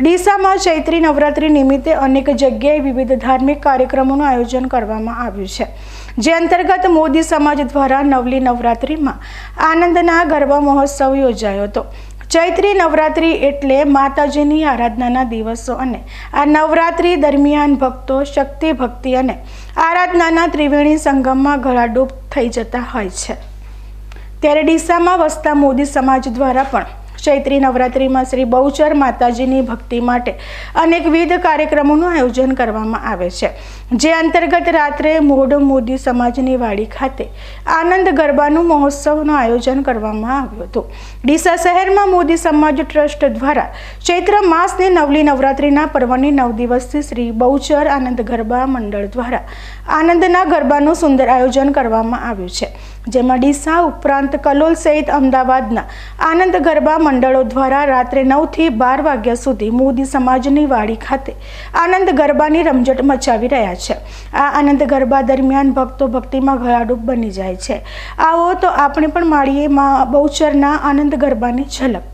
ડીસામાં ચૈત્રી નવરાત્રી નિમિત્તે અનેક જગ્યાએ વિવિધ ધાર્મિક કાર્યક્રમોનું આયોજન કરવામાં આવ્યું છે. જે અંતર્ગત મોદી સમાજ દ્વારા નવલી નવરાત્રિમાં આનંદના ગરબા મહોત્સવ યોજાયો હતો. ચૈત્રી નવરાત્રિ એટલે માતાજીની આરાધનાના દિવસો અને આ નવરાત્રિ દરમિયાન ભક્તો શક્તિ, ભક્તિ અને આરાધનાના ત્રિવેણી સંગમમાં ગળાડૂબ થઈ જતા હોય છે. ત્યારે ડીસામાં વસતા મોદી સમાજ દ્વારા પણ ચૈત્રી નવરાત્રિમાં શ્રી બહુચર માતાજીની ભક્તિ માટે અનેકવિધ કાર્યક્રમોનું આયોજન કરવામાં આવે છે. જે અંતર્ગત રાત્રે મોડ મોદી સમાજની વાડી ખાતે આનંદ ગરબાનું મહોત્સવનું આયોજન કરવામાં આવ્યું હતું. ડીસા શહેરમાં મોદી સમાજ ટ્રસ્ટ દ્વારા ચૈત્ર માસની નવલી નવરાત્રિના પર્વની નવ દિવસથી શ્રી બહુચર આનંદ ગરબા મંડળ દ્વારા આનંદના ગરબાનું સુંદર આયોજન કરવામાં આવ્યું છે. જેમાં ડીસા ઉપરાંત કલોલ સહિત અમદાવાદના આનંદ ગરબા મંડળો દ્વારા રાત્રે નવથી બાર વાગ્યા સુધી મોદી સમાજની વાડી ખાતે આનંદ ગરબાની રમઝટ મચાવી રહ્યા છે. આ આનંદ ગરબા દરમિયાન ભક્તો ભક્તિમાં ઘયાડૂપ બની જાય છે. આવો તો આપણે પણ માળીએ માં બહુચરના આનંદ ગરબાની ઝલક.